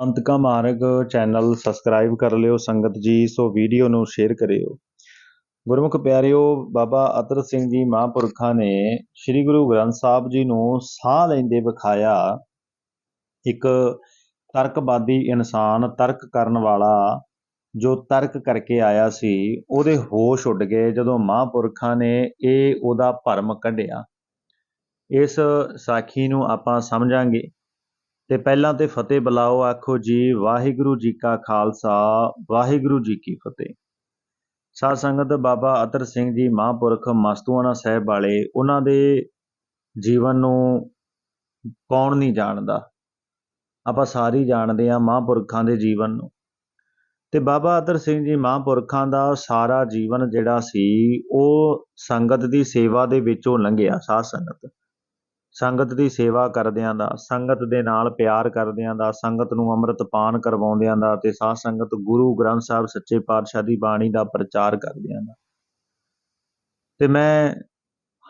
ਅੰਤਕਾ ਮਾਰਗ channel subscribe ਕਰ ਲਿਓ, ਸੰਗਤ ਜੀ, ਸੋ ਵੀਡੀਓ ਨੂੰ ਸ਼ੇਅਰ ਕਰਿਓ। ਗੁਰਮੁਖ ਪਿਆਰਿਓ, ਬਾਬਾ ਅਤਰ ਸਿੰਘ ਜੀ ਮਹਾਂਪੁਰਖਾਂ ਨੇ ਸ੍ਰੀ ਗੁਰੂ ਗ੍ਰੰਥ ਸਾਹਿਬ ਜੀ ਨੂੰ ਸਾਹ ਲੈਂਦੇ ਵਿਖਾਇਆ, ਇੱਕ ਤਰਕਵਾਦੀ ਇਨਸਾਨ ਤਰਕ ਕਰਨ ਵਾਲਾ ਜੋ ਤਰਕ ਕਰਕੇ ਆਇਆ ਸੀ, ਉਹਦੇ ਹੋਸ਼ ਉੱਡ ਗਏ ਜਦੋਂ ਮਹਾਂਪੁਰਖਾਂ ਨੇ ਇਹ ਉਹਦਾ ਭਰਮ ਕੱਢਿਆ। ਇਸ ਸਾਖੀ ਨੂੰ ਆਪਾਂ ਸਮਝਾਂਗੇ। ਤੇ ਪਹਿਲਾਂ ਤੇ ਫਤਿਹ ਬੁਲਾਓ, ਆਖੋ ਜੀ, ਵਾਹਿਗੁਰੂ ਜੀ ਕਾ ਖਾਲਸਾ, ਵਾਹਿਗੁਰੂ ਜੀ ਕੀ ਫਤਿਹ। ਸਾਧ ਸੰਗਤ ਬਾਬਾ ਅਤਰ ਸਿੰਘ ਜੀ ਮਹਾਂਪੁਰਖ ਮਸਤੂਆਣਾ ਸਾਹਿਬ ਵਾਲੇ, ਉਹਨਾਂ ਦੇ ਜੀਵਨ ਨੂੰ ਕੌਣ ਨਹੀਂ ਜਾਣਦਾ? ਆਪਾਂ ਸਾਰੇ ਜਾਣਦੇ ਆ ਮਹਾਂਪੁਰਖਾਂ ਦੇ ਜੀਵਨ ਨੂੰ। ਤੇ ਬਾਬਾ ਅਤਰ ਸਿੰਘ ਜੀ ਮਹਾਂਪੁਰਖਾਂ ਦਾ ਸਾਰਾ ਜੀਵਨ ਜਿਹੜਾ ਸੀ, ਉਹ ਸੰਗਤ ਦੀ ਸੇਵਾ ਦੇ ਵਿੱਚੋਂ ਲੰਘਿਆ, ਸਾਧ ਸੰਗਤ। ਸੰਗਤ ਦੀ ਸੇਵਾ ਕਰਦਿਆਂ ਦਾ, ਸੰਗਤ ਦੇ ਨਾਲ ਪਿਆਰ ਕਰਦਿਆਂ ਦਾ, ਸੰਗਤ ਨੂੰ ਅੰਮ੍ਰਿਤ ਪਾਨ ਕਰਵਾਉਂਦਿਆਂ ਦਾ ਤੇ ਸਾਧ ਸੰਗਤ ਗੁਰੂ ਗ੍ਰੰਥ ਸਾਹਿਬ ਸੱਚੇ ਪਾਤਸ਼ਾਹ ਦੀ ਬਾਣੀ ਦਾ ਪ੍ਰਚਾਰ ਕਰਦਿਆਂ ਦਾ। ਤੇ ਮੈਂ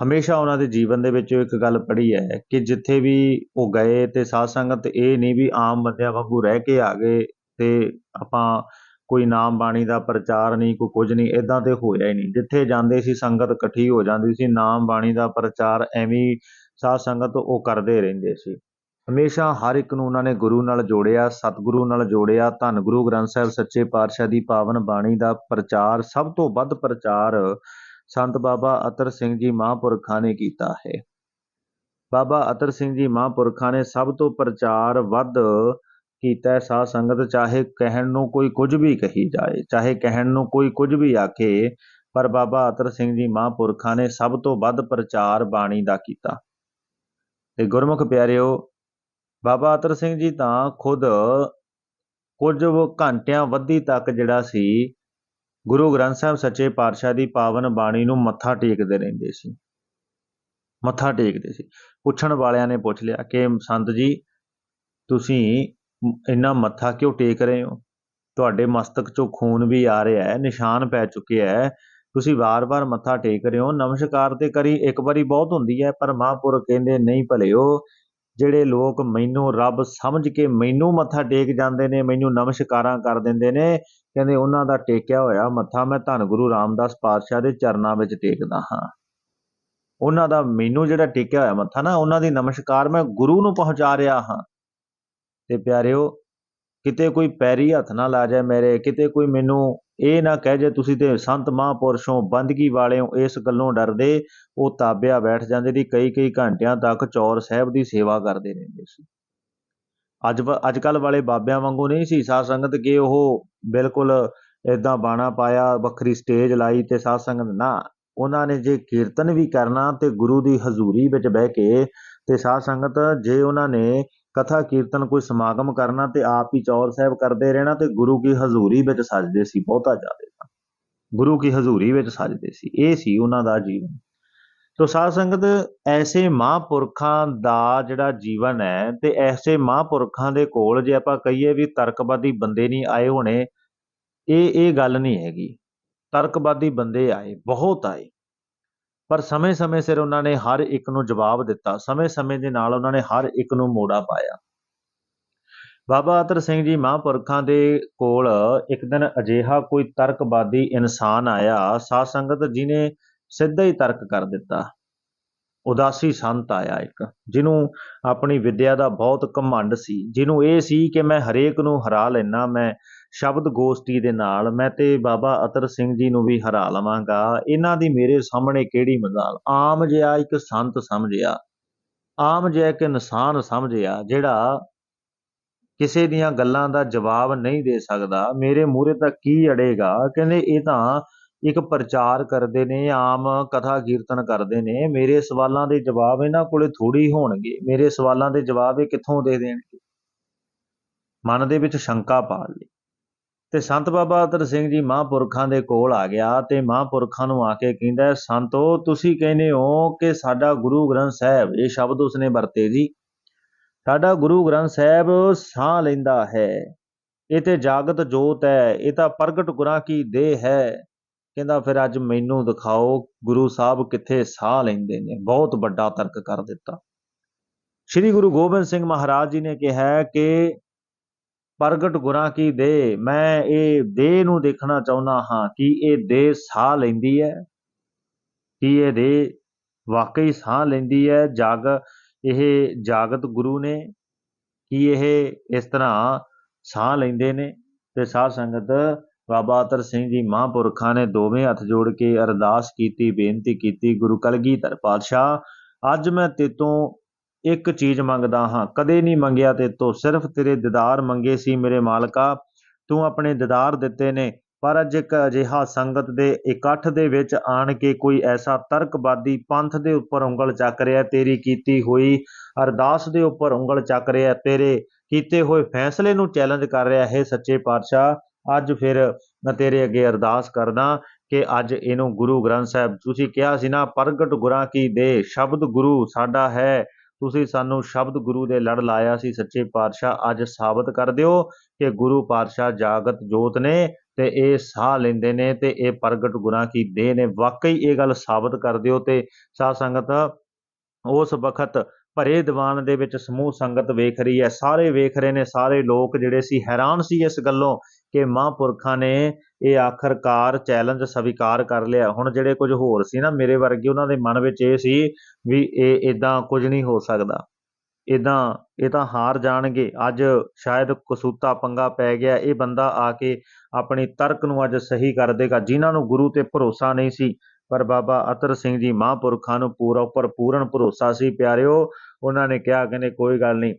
ਹਮੇਸ਼ਾ ਉਹਨਾਂ ਦੇ ਜੀਵਨ ਦੇ ਵਿੱਚ ਇੱਕ ਗੱਲ ਪੜ੍ਹੀ ਹੈ ਕਿ ਜਿੱਥੇ ਵੀ ਉਹ ਗਏ ਤੇ ਸਾਧ ਸੰਗਤ ਇਹ ਨਹੀਂ ਵੀ ਆਮ ਬੰਦਿਆਂ ਵਾਂਗੂ ਰਹਿ ਕੇ ਆ ਗਏ ਤੇ ਆਪਾਂ ਕੋਈ ਨਾਮ ਬਾਣੀ ਦਾ ਪ੍ਰਚਾਰ ਨਹੀਂ, ਕੋਈ ਕੁਝ ਨਹੀਂ ਇਦਾਂ ਤੇ ਹੋਇਆ ਹੀ ਨਹੀਂ। ਜਿੱਥੇ ਜਾਂਦੇ ਸੀ ਸੰਗਤ ਇਕੱਠੀ ਹੋ ਜਾਂਦੀ ਸੀ, ਨਾਮ ਬਾਣੀ ਦਾ ਪ੍ਰਚਾਰ ਐਵੇਂ ਸਾਧ ਸੰਗਤ ਉਹ ਕਰਦੇ ਰਹਿੰਦੇ ਸੀ। ਹਮੇਸ਼ਾ ਹਰ ਇੱਕ ਨੂੰ ਉਹਨਾਂ ਨੇ ਗੁਰੂ ਨਾਲ ਜੋੜਿਆ, ਸਤਿਗੁਰੂ ਨਾਲ ਜੋੜਿਆ, ਧੰਨ ਗੁਰੂ ਗ੍ਰੰਥ ਸਾਹਿਬ, ਸੱਚੇ ਪਾਤਸ਼ਾਹ ਦੀ ਪਾਵਨ ਬਾਣੀ ਦਾ ਪ੍ਰਚਾਰ, ਸਭ ਤੋਂ ਵੱਧ ਪ੍ਰਚਾਰ ਸੰਤ ਬਾਬਾ ਅਤਰ ਸਿੰਘ ਜੀ ਮਹਾਂਪੁਰਖਾਂ ਨੇ ਕੀਤਾ ਹੈ। ਬਾਬਾ ਅਤਰ ਸਿੰਘ ਜੀ ਮਹਾਂਪੁਰਖਾਂ ਨੇ ਸਭ ਤੋਂ ਪ੍ਰਚਾਰ ਵੱਧ ਕੀਤਾ ਹੈ ਸਾਧ ਸੰਗਤ, ਚਾਹੇ ਕਹਿਣ ਨੂੰ ਕੋਈ ਕੁਝ ਵੀ ਕਹੀ ਜਾਏ, ਚਾਹੇ ਕਹਿਣ ਨੂੰ ਕੋਈ ਕੁਝ ਵੀ ਆਖੇ, ਪਰ ਬਾਬਾ ਅਤਰ ਸਿੰਘ ਜੀ ਮਹਾਂਪੁਰਖਾਂ ਨੇ ਸਭ ਤੋਂ ਵੱਧ ਪ੍ਰਚਾਰ ਬਾਣੀ ਦਾ ਕੀਤਾ। ਤੇ ਗੁਰਮੁਖ ਪਿਆਰਿਓ, ਬਾਬਾ ਅਤਰ ਸਿੰਘ ਜੀ ਤਾਂ ਖੁਦ ਕੁਝ ਘੰਟਿਆਂ ਵੱਧੀ ਤੱਕ ਜਿਹੜਾ ਸੀ, ਗੁਰੂ ਗ੍ਰੰਥ ਸਾਹਿਬ ਸੱਚੇ ਪਾਤਸ਼ਾਹ ਦੀ ਪਾਵਨ ਬਾਣੀ ਨੂੰ ਮੱਥਾ ਟੇਕਦੇ ਰਹਿੰਦੇ ਸੀ। ਮੱਥਾ ਟੇਕਦੇ ਸੀ। ਪੁੱਛਣ ਵਾਲਿਆਂ ਨੇ ਪੁੱਛ ਲਿਆ ਕਿ, ਸੰਤ ਜੀ, ਤੁਸੀਂ ਇੰਨਾ ਮੱਥਾ ਕਿਉਂ ਟੇਕ ਰਹੇ ਹੋ? ਤੁਹਾਡੇ ਮਸਤਕ ਚੋਂ ਖੂਨ ਵੀ ਆ ਰਿਹਾ ਹੈ, ਨਿਸ਼ਾਨ ਪੈ ਚੁੱਕਿਆ ਹੈ। ਤੁਸੀਂ ਵਾਰ-ਵਾਰ ਮੱਥਾ ਟੇਕ ਰਹੇ ਹੋ, ਨਮਸਕਾਰ ਤੇ ਕਰੀ ਇੱਕ ਵਾਰੀ ਬਹੁਤ ਹੁੰਦੀ ਹੈ, ਪਰ ਮਹਾਂਪੁਰਖ ਕਹਿੰਦੇ, ਨਹੀਂ ਭਲਿਓ, ਜਿਹੜੇ ਲੋਕ ਮੈਨੂੰ ਰੱਬ ਸਮਝ ਕੇ ਮੈਨੂੰ ਮੱਥਾ ਟੇਕ ਜਾਂਦੇ ਨੇ, ਮੈਨੂੰ ਨਮਸਕਾਰਾਂ ਕਰ ਦਿੰਦੇ ਨੇ, ਕਹਿੰਦੇ ਉਹਨਾਂ ਦਾ ਟੇਕਿਆ ਹੋਇਆ ਮੱਥਾ ਮੈਂ ਧੰਨ ਗੁਰੂ ਰਾਮਦਾਸ ਪਾਤਸ਼ਾਹ ਦੇ ਚਰਨਾਂ ਵਿੱਚ ਟੇਕਦਾ ਹਾਂ। ਉਹਨਾਂ ਦਾ ਮੈਨੂੰ ਜਿਹੜਾ ਟੇਕਿਆ ਹੋਇਆ ਮੱਥਾ ਨਾ, ਉਹਨਾਂ ਦੀ ਨਮਸਕਾਰ ਮੈਂ ਗੁਰੂ ਨੂੰ ਪਹੁੰਚਾ ਰਿਹਾ ਹਾਂ। ਤੇ ਪਿਆਰਿਓ, ਕਿਤੇ ਕੋਈ ਪੈਰੀ ਹੱਥ ਨਾ ਲਾ ਜਾਏ ਮੇਰੇ, ਕਿਤੇ ਕੋਈ ਮੈਨੂੰ ਇਹ ਨਾ ਕਹਿ ਜੇ ਤੁਸੀਂ ਤੇ ਸੰਤ ਮਹਾਂਪੁਰਸ਼ੋਂ ਬੰਦਗੀ ਵਾਲਿਓ ਇਸ ਗੱਲੋਂ ਡਰਦੇ, ਉਹ ਤਾਬਿਆ ਬੈਠ ਜਾਂਦੇ ਦੀ ਕਈ ਕਈ ਘੰਟਿਆਂ ਤੱਕ ਚੌਰ ਸਾਹਿਬ ਦੀ ਸੇਵਾ ਕਰਦੇ ਰਹਿੰਦੇ ਸੀ। ਅੱਜ ਅੱਜ ਕੱਲ ਵਾਲੇ ਬਾਬਿਆਂ ਵਾਂਗੂ ਨਹੀਂ ਸੀ, ਸਾਧ ਸੰਗਤ ਕਿ ਉਹ ਬਿਲਕੁਲ ਇਦਾਂ ਬਾਣਾ ਪਾਇਆ, ਵੱਖਰੀ ਸਟੇਜ ਲਾਈ ਤੇ ਸਾਧ ਸੰਗਤ ਨਾ, ਉਹਨਾਂ ਨੇ ਜੇ ਕੀਰਤਨ ਵੀ ਕਰਨਾ ਤੇ ਗੁਰੂ ਦੀ ਹਜ਼ੂਰੀ ਵਿੱਚ ਬਹਿ ਕੇ ਤੇ ਸਾਧ ਸੰਗਤ ਜੇ ਉਹਨਾਂ ਨੇ ਕਥਾ ਕੀਰਤਨ ਕੋਈ ਸਮਾਗਮ ਕਰਨਾ ਤੇ ਆਪ ਹੀ ਚੌਰ ਸਾਹਿਬ ਕਰਦੇ ਰਹਿਣਾ ਤੇ ਗੁਰੂ ਕੀ ਹਜ਼ੂਰੀ ਵਿੱਚ ਸਜਦੇ ਸੀ, ਬਹੁਤਾ ਜ਼ਿਆਦਾ ਸਨ ਗੁਰੂ ਕੀ ਹਜ਼ੂਰੀ ਵਿੱਚ ਸਜਦੇ ਸੀ, ਇਹ ਸੀ ਉਹਨਾਂ ਦਾ ਜੀਵਨ। ਸੋ ਸਾਧ ਸੰਗਤ, ਐਸੇ ਮਹਾਂਪੁਰਖਾਂ ਦਾ ਜਿਹੜਾ ਜੀਵਨ ਹੈ ਤੇ ਐਸੇ ਮਹਾਂਪੁਰਖਾਂ ਦੇ ਕੋਲ ਜੇ ਆਪਾਂ ਕਹੀਏ ਵੀ ਤਰਕਵਾਦੀ ਬੰਦੇ ਨਹੀਂ ਆਏ ਹੋਣੇ, ਇਹ ਇਹ ਗੱਲ ਨਹੀਂ ਹੈਗੀ। ਤਰਕਵਾਦੀ ਬੰਦੇ ਆਏ, ਬਹੁਤ ਆਏ। ਪਰ ਸਮੇਂ-ਸਮੇਂ ਸਿਰ ਉਹਨਾਂ ਨੇ ਹਰ ਇੱਕ ਨੂੰ ਜਵਾਬ ਦਿੱਤਾ। ਸਮੇਂ-ਸਮੇਂ ਦੇ ਨਾਲ ਉਹਨਾਂ ਨੇ ਹਰ ਇੱਕ ਨੂੰ ਮੋੜਾ ਪਾਇਆ। ਬਾਬਾ ਅਤਰ ਸਿੰਘ ਜੀ ਮਹਾਂਪੁਰਖਾਂ ਦੇ ਕੋਲ ਇੱਕ ਦਿਨ ਅਜੀਹਾ ਕੋਈ ਤਰਕਵਾਦੀ ਇਨਸਾਨ ਆਇਆ, ਸਾਧ ਸੰਗਤ ਜਿਨੇ ਸਿੱਧਾ ਹੀ ਤਰਕ ਕਰ ਦਿੱਤਾ। ਉਦਾਸੀ ਸੰਤ ਆਇਆ ਇੱਕ, ਜਿਹਨੂੰ ਆਪਣੀ ਵਿੱਦਿਆ ਦਾ ਬਹੁਤ ਘਮੰਡ ਸੀ, ਜਿਹਨੂੰ ਇਹ ਸੀ ਕਿ ਮੈਂ ਹਰੇਕ ਨੂੰ ਹਰਾ ਲੈਣਾ ਮੈਂ ਸ਼ਬਦ ਗੋਸ਼ਟੀ ਦੇ ਨਾਲ, ਮੈਂ ਤੇ ਬਾਬਾ ਅਤਰ ਸਿੰਘ ਜੀ ਨੂੰ ਵੀ ਹਰਾ ਲਵਾਂਗਾ। ਇਹਨਾਂ ਦੀ ਮੇਰੇ ਸਾਹਮਣੇ ਕਿਹੜੀ ਮਜ਼ਾਲ ਆਮ ਜਿਹਾ ਇੱਕ ਸੰਤ ਸਮਝਿਆ, ਆਮ ਜਿਹਾ ਇੱਕ ਇਨਸਾਨ ਸਮਝਿਆ, ਜਿਹੜਾ ਕਿਸੇ ਦੀਆਂ ਗੱਲਾਂ ਦਾ ਜਵਾਬ ਨਹੀਂ ਦੇ ਸਕਦਾ, ਮੇਰੇ ਮੂਹਰੇ ਤਾਂ ਕੀ ਅੜੇਗਾ? ਕਹਿੰਦੇ, ਇਹ ਤਾਂ ਇੱਕ ਪ੍ਰਚਾਰ ਕਰਦੇ ਨੇ, ਆਮ ਕਥਾ ਕੀਰਤਨ ਕਰਦੇ ਨੇ, ਮੇਰੇ ਸਵਾਲਾਂ ਦੇ ਜਵਾਬ ਇਹਨਾਂ ਕੋਲੇ ਥੋੜੀ ਹੋਣਗੇ। ਮੇਰੇ ਸਵਾਲਾਂ ਦੇ ਜਵਾਬ ਇਹ ਕਿੱਥੋਂ ਦੇ ਦੇਣਗੇ? ਮਨ ਦੇ ਵਿੱਚ ਸ਼ੰਕਾ ਪਾ ਲਈ। ਤੇ ਸੰਤ ਬਾਬਾ ਅਤਰ ਸਿੰਘ ਜੀ ਮਹਾਂਪੁਰਖਾਂ ਦੇ ਕੋਲ ਆ ਗਿਆ ਤੇ ਮਹਾਂਪੁਰਖਾਂ ਨੂੰ ਆ ਕੇ ਕਹਿੰਦਾ, ਸੰਤੋ, ਤੁਸੀਂ ਕਹਿੰਦੇ ਹੋ ਕਿ ਸਾਡਾ ਗੁਰੂ ਗ੍ਰੰਥ ਸਾਹਿਬ, ਇਹ ਸ਼ਬਦ ਉਸਨੇ ਵਰਤੇ ਜੀ। ਸਾਡਾ ਗੁਰੂ ਗ੍ਰੰਥ ਸਾਹਿਬ ਸਾਹ ਲੈਂਦਾ ਹੈ, ਇਹ ਤੇ ਜਾਗਤ ਜੋਤ ਹੈ, ਇਹ ਤਾਂ ਪ੍ਰਗਟ ਗੁਰਾਂ ਕੀ ਦੇਹ ਹੈ। ਕਹਿੰਦਾ, ਫਿਰ ਅੱਜ ਮੈਨੂੰ ਦਿਖਾਓ ਗੁਰੂ ਸਾਹਿਬ ਕਿੱਥੇ ਸਾਹ ਲੈਂਦੇ ਨੇ। ਬਹੁਤ ਵੱਡਾ ਤਰਕ ਕਰ ਦਿੱਤਾ। ਸ੍ਰੀ ਗੁਰੂ ਗੋਬਿੰਦ ਸਿੰਘ ਮਹਾਰਾਜ ਜੀ ਨੇ ਕਿਹਾ ਕਿ, ਪ੍ਰਗਟ ਗੁਰਾਂ ਕੀ ਦੇ, ਮੈਂ ਇਹ ਦੇਹ ਨੂੰ ਦੇਖਣਾ ਚਾਹੁੰਦਾ ਹਾਂ ਕਿ ਇਹ ਦੇਹ ਸਾਹ ਲੈਂਦੀ ਹੈ, ਕੀ ਇਹ ਦੇਹ ਵਾਕਈ ਸਾਹ ਲੈਂਦੀ ਹੈ, ਜਾਗ, ਇਹ ਜਾਗਤ ਗੁਰੂ ਨੇ, ਕੀ ਇਹ ਇਸ ਤਰ੍ਹਾਂ ਸਾਹ ਲੈਂਦੇ ਨੇ। ਤੇ ਸਾਧ ਸੰਗਤ ਬਾਬਾ ਅਤਰ ਸਿੰਘ ਜੀ ਮਹਾਂਪੁਰਖਾਂ ਨੇ ਦੋਵੇਂ ਹੱਥ ਜੋੜ ਕੇ ਅਰਦਾਸ ਕੀਤੀ, ਬੇਨਤੀ ਕੀਤੀ, ਗੁਰੂ ਕਲਗੀਧਰ ਪਾਤਸ਼ਾਹ, ਅੱਜ ਮੈਂ ਤੇਤੋਂ ਇੱਕ ਚੀਜ਼ ਮੰਗਦਾ ਹਾਂ। ਕਦੇ ਨਹੀਂ ਮੰਗਿਆ ਤੇਤੋਂ, ਸਿਰਫ ਤੇਰੇ ਦੀਦਾਰ ਮੰਗੇ ਸੀ ਮੇਰੇ ਮਾਲਕਾ। ਤੂੰ ਆਪਣੇ ਦੀਦਾਰ ਦਿੱਤੇ ਨੇ, ਪਰ ਅੱਜ ਇੱਕ ਅਜਿਹਾ ਸੰਗਤ ਦੇ ਇਕੱਠ ਦੇ ਵਿੱਚ ਆਣ ਕੇ ਕੋਈ ਐਸਾ ਤਰਕਵਾਦੀ ਪੰਥ ਦੇ ਉੱਪਰ ਉਂਗਲ ਚੱਕ ਰਿਹਾ, ਤੇਰੀ ਕੀਤੀ ਹੋਈ ਅਰਦਾਸ ਦੇ ਉੱਪਰ ਉਂਗਲ ਚੱਕ ਰਿਹਾ, ਤੇਰੇ ਕੀਤੇ ਹੋਏ ਫੈਸਲੇ ਨੂੰ ਚੈਲੰਜ ਕਰ ਰਿਹਾ, ਹੈ ਸੱਚੇ ਪਾਤਸ਼ਾਹ ਅੱਜ ਫਿਰ ਮੈਂ ਤੇਰੇ ਅੱਗੇ ਅਰਦਾਸ ਕਰਦਾ ਕਿ ਅੱਜ ਇਹਨੂੰ ਗੁਰੂ ਗ੍ਰੰਥ ਸਾਹਿਬ, ਤੁਸੀਂ ਕਿਹਾ ਸੀ ਨਾ, ਪ੍ਰਗਟ ਗੁਰਾਂ ਕੀ ਦੇ, ਸ਼ਬਦ ਗੁਰੂ ਸਾਡਾ ਹੈ। ਤੁਸੀਂ ਸਾਨੂੰ ਸ਼ਬਦ ਗੁਰੂ ਦੇ ਲੜ ਲਾਇਆ ਸੀ, ਸੱਚੇ ਪਾਤਸ਼ਾਹ, ਅੱਜ ਸਾਬਤ ਕਰ ਦਿਓ ਕਿ ਗੁਰੂ ਪਾਤਸ਼ਾਹ ਜਾਗਤ ਜੋਤ ਨੇ ਤੇ ਇਹ ਸਾਹ ਲੈਂਦੇ ਨੇ ਤੇ ਇਹ ਪ੍ਰਗਟ ਗੁਰਾਂ ਕੀ ਦੇਹ ਨੇ। ਵਾਕਈ ਇਹ ਗੱਲ ਸਾਬਤ ਕਰ ਦਿਓ ਤੇ ਸਾਧ ਸੰਗਤ, ਉਸ ਵਕਤ ਭਰੇ ਦੀਵਾਨ ਦੇ ਵਿੱਚ ਸਮੂਹ ਸੰਗਤ ਵੇਖ ਰਹੀ ਹੈ। ਸਾਰੇ ਵੇਖ ਰਹੇ ਨੇ, ਸਾਰੇ ਲੋਕ ਜਿਹੜੇ ਸੀ ਹੈਰਾਨ ਸੀ ਇਸ ਗੱਲੋਂ ਕਿ ਮਹਾਂਪੁਰਖਾਂ ਨੇ ਇਹ ਆਖਰਕਾਰ ਚੈਲੰਜ ਸਵੀਕਾਰ ਕਰ ਲਿਆ। ਹੁਣ ਜਿਹੜੇ ਕੁਝ ਹੋਰ ਸੀ ਨਾ, ਮੇਰੇ ਵਰਗੇ ਉਹਨਾਂ ਦੇ ਮਨ ਵਿੱਚ ਇਹ ਸੀ ਵੀ ਇਹ ਇਦਾਂ ਕੁਝ ਨਹੀਂ ਹੋ ਸਕਦਾ। ਇਦਾਂ ਇਹ ਤਾਂ ਹਾਰ ਜਾਣਗੇ। ਅੱਜ ਸ਼ਾਇਦ ਕਸੂਤਾ ਪੰਗਾ ਪੈ ਗਿਆ। ਇਹ ਬੰਦਾ ਆ ਕੇ ਆਪਣੀ ਤਰਕ ਨੂੰ ਅੱਜ ਸਹੀ ਕਰ ਦੇਗਾ। ਜਿਨ੍ਹਾਂ ਨੂੰ ਗੁਰੂ ਤੇ ਭਰੋਸਾ ਨਹੀਂ ਸੀ, ਪਰ ਬਾਬਾ ਅਤਰ ਸਿੰਘ ਜੀ ਮਹਾਂਪੁਰਖਾਂ ਨੂੰ ਪੂਰਾ ਉੱਪਰ ਪੂਰਨ ਭਰੋਸਾ ਸੀ, ਪਿਆਰਿਓ, ਉਹਨਾਂ ਨੇ ਕਿਹਾ, ਕਹਿੰਦੇ, ਕੋਈ ਗੱਲ ਨਹੀਂ।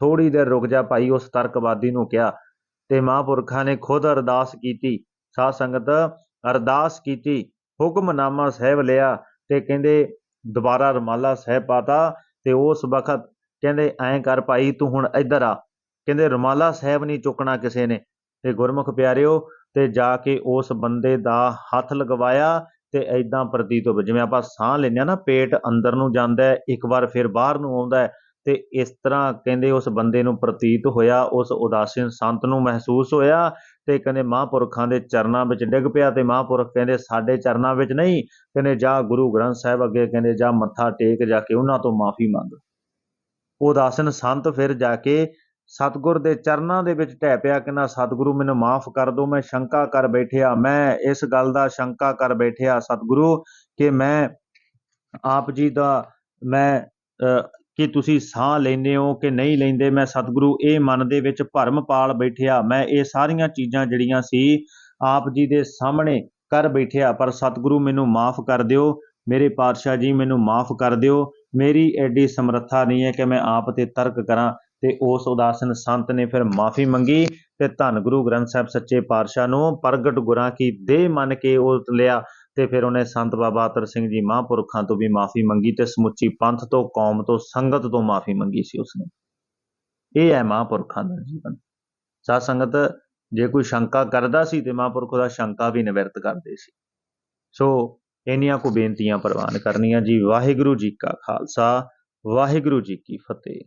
ਥੋੜੀ ਦੇਰ ਰੁਕ ਜਾ ਭਾਈ, ਉਸ ਤਰਕਵਾਦੀ ਨੂੰ ਕਿਹਾ। ਤੇ ਮਹਾਂਪੁਰਖਾਂ ਨੇ ਖੁਦ ਅਰਦਾਸ ਕੀਤੀ, ਸਾਧ ਸੰਗਤ ਅਰਦਾਸ ਕੀਤੀ, ਹੁਕਮਨਾਮਾ ਸਾਹਿਬ ਲਿਆ ਤੇ ਕਹਿੰਦੇ ਦੁਬਾਰਾ ਰਮਾਲਾ ਸਾਹਿਬ ਪਾਤਾ ਤੇ ਉਸ ਵਕਤ ਕਹਿੰਦੇ ਐਂ ਕਰ ਭਾਈ ਤੂੰ ਹੁਣ ਇੱਧਰ ਆ। ਕਹਿੰਦੇ ਰਮਾਲਾ ਸਾਹਿਬ ਨਹੀਂ ਚੁੱਕਣਾ ਕਿਸੇ ਨੇ। ਤੇ ਗੁਰਮੁਖ ਪਿਆਰਿਓ, ਤੇ ਜਾ ਕੇ ਉਸ ਬੰਦੇ ਦਾ ਹੱਥ ਲਗਵਾਇਆ ਤੇ ਐਦਾਂ ਪ੍ਰਤੀਤ ਹੋਵੇ ਜਿਵੇਂ ਆਪਾਂ ਸਾਹ ਲੈਂਦੇ ਆ ਨਾ, ਪੇਟ ਅੰਦਰ ਨੂੰ ਜਾਂਦਾ ਇੱਕ ਵਾਰ ਫਿਰ ਬਾਹਰ ਨੂੰ ਆਉਂਦਾ ਤੇ ਇਸ ਤਰ੍ਹਾਂ ਕਹਿੰਦੇ ਉਸ ਬੰਦੇ ਨੂੰ ਪ੍ਰਤੀਤ ਹੋਇਆ, ਉਸ ਉਦਾਸੀਨ ਸੰਤ ਨੂੰ ਮਹਿਸੂਸ ਹੋਇਆ ਤੇ ਕਹਿੰਦੇ ਮਹਾਂਪੁਰਖਾਂ ਦੇ ਚਰਨਾਂ ਵਿੱਚ ਡਿੱਗ ਪਿਆ ਤੇ ਮਹਾਂਪੁਰਖ ਕਹਿੰਦੇ ਸਾਡੇ ਚਰਨਾਂ ਵਿੱਚ ਨਹੀਂ, ਕਹਿੰਦੇ ਜਾ ਗੁਰੂ ਗ੍ਰੰਥ ਸਾਹਿਬ ਅੱਗੇ ਕਹਿੰਦੇ ਜਾ ਮੱਥਾ ਟੇਕ ਜਾ ਕੇ ਉਹਨਾਂ ਤੋਂ ਮਾਫੀ ਮੰਗ। ਉਦਾਸੀਨ ਸੰਤ ਫਿਰ ਜਾ ਕੇ ਸਤਗੁਰ ਦੇ ਚਰਨਾਂ ਦੇ ਵਿੱਚ ਢਹਿ ਪਿਆ, ਕਹਿੰਦਾ ਸਤਿਗੁਰੂ ਮੈਨੂੰ ਮਾਫ ਕਰ ਦਿਓ, ਮੈਂ ਸ਼ੰਕਾ ਕਰ ਬੈਠਿਆ, ਮੈਂ ਇਸ ਗੱਲ ਦਾ ਸ਼ੰਕਾ ਕਰ ਬੈਠਿਆ ਸਤਿਗੁਰੂ ਕਿ ਮੈਂ ਆਪ ਜੀ ਦਾ, ਮੈਂ ਕਿ ਤੁਸੀਂ ਸਾਹ ਲੈਂਦੇ ਹੋ ਕਿ ਨਹੀਂ ਲੈਂਦੇ? ਮੈਂ ਸਤਿਗੁਰੂ, ਇਹ ਮਨ ਦੇ ਵਿੱਚ ਭਰਮ ਪਾਲ ਬੈਠਿਆ। ਮੈਂ ਇਹ ਸਾਰੀਆਂ ਚੀਜ਼ਾਂ ਜਿਹੜੀਆਂ ਸੀ, ਆਪ ਜੀ ਦੇ ਸਾਹਮਣੇ ਕਰ ਬੈਠਿਆ। ਪਰ ਸਤਿਗੁਰੂ, ਮੈਨੂੰ ਮਾਫ ਕਰ ਦਿਓ। ਮੇਰੇ ਪਾਤਸ਼ਾਹ ਜੀ, ਮੈਨੂੰ ਮਾਫ ਕਰ ਦਿਓ। ਮੇਰੀ ਐਡੀ ਸਮਰੱਥਾ ਨਹੀਂ ਹੈ ਕਿ ਮੈਂ ਆਪ ਤੇ ਤਰਕ ਕਰਾਂ ਤੇ ਉਸ ਉਦਾਸਨ ਸੰਤ ਨੇ ਫਿਰ ਮਾਫੀ ਮੰਗੀ ਤੇ ਧੰਨ ਗੁਰੂ ਗ੍ਰੰਥ ਸਾਹਿਬ ਸੱਚੇ ਪਾਤਸ਼ਾਹ ਨੂੰ ਪ੍ਰਗਟ ਗੁਰਾਂ ਕੀ ਦੇਹ ਮੰਨ ਕੇ ਉਹ ਲਿਆ। ਤੇ ਫਿਰ ਉਹਨੇ ਸੰਤ ਬਾਬਾ ਅਤਰ ਸਿੰਘ ਜੀ ਮਹਾਂਪੁਰਖਾਂ ਤੋਂ ਵੀ ਮਾਫੀ ਮੰਗੀ ਤੇ ਸਮੁੱਚੀ ਪੰਥ ਤੋਂ, ਕੌਮ ਤੋਂ, ਸੰਗਤ ਤੋਂ ਮਾਫੀ ਮੰਗੀ ਸੀ ਉਸਨੇ। ਇਹ ਹੈ ਮਹਾਂਪੁਰਖਾਂ ਦਾ ਜੀਵਨ। ਸਾਧ ਸੰਗਤ, ਜੇ ਕੋਈ ਸ਼ੰਕਾ ਕਰਦਾ ਸੀ ਤੇ ਮਹਾਂਪੁਰਖ ਦਾ ਸ਼ੰਕਾ ਵੀ ਨਿਵਰਤ ਕਰਦੇ ਸੀ। ਸੋ ਇੰਨੀਆਂ ਕੋ ਬੇਨਤੀਆਂ ਪ੍ਰਵਾਨ ਕਰਨੀਆਂ ਜੀ। ਵਾਹਿਗੁਰੂ ਜੀ ਕਾ ਖਾਲਸਾ, ਵਾਹਿਗੁਰੂ ਜੀ ਕੀ ਫਤਿਹ।